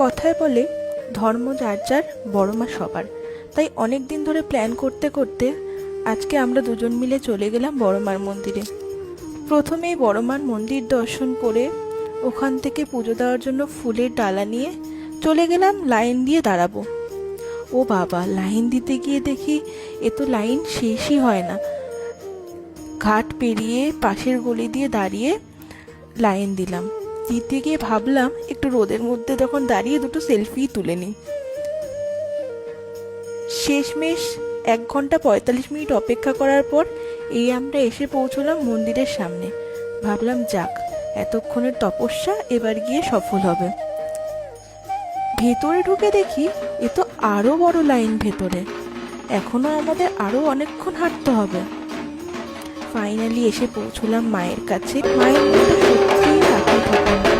কথায় বলে, ধর্ম যার যার, বড় মা সবার। তাই অনেক দিন ধরে প্ল্যান করতে করতে আজকে আমরা দুজন মিলে চলে গেলাম বড় মার মন্দিরে। প্রথমেই বড় মার মন্দির দর্শন করে ওখান থেকে পুজো দেওয়ার জন্য ফুলের ডালা নিয়ে চলে গেলাম, লাইন দিয়ে দাঁড়াবো। ও বাবা, লাইন দিতে গিয়ে দেখি এ তো লাইন শেষই হয় না। ঘাট পেরিয়ে পাশের গলি দিয়ে দাঁড়িয়ে লাইন দিলাম। দিতে গিয়ে ভাবলাম একটু রোদের মধ্যে যখন দাঁড়িয়ে দুটো সেলফি তুলে নিই। শেষমেশ এক ঘণ্টা পঁয়তাল্লিশ মিনিট অপেক্ষা করার পর এই আমরা এসে পৌঁছলাম মন্দিরের সামনে। ভাবলাম, যাক, এতক্ষণের তপস্যা এবার গিয়ে সফল হবে। ভেতরে ঢুকে দেখি এ তো আরও বড় লাইন ভেতরে। এখনও আমাদের আরও অনেকক্ষণ হাঁটতে হবে। ফাইনালি এসে পৌঁছলাম মায়ের কাছে। মায়ের মুখটা Thank you.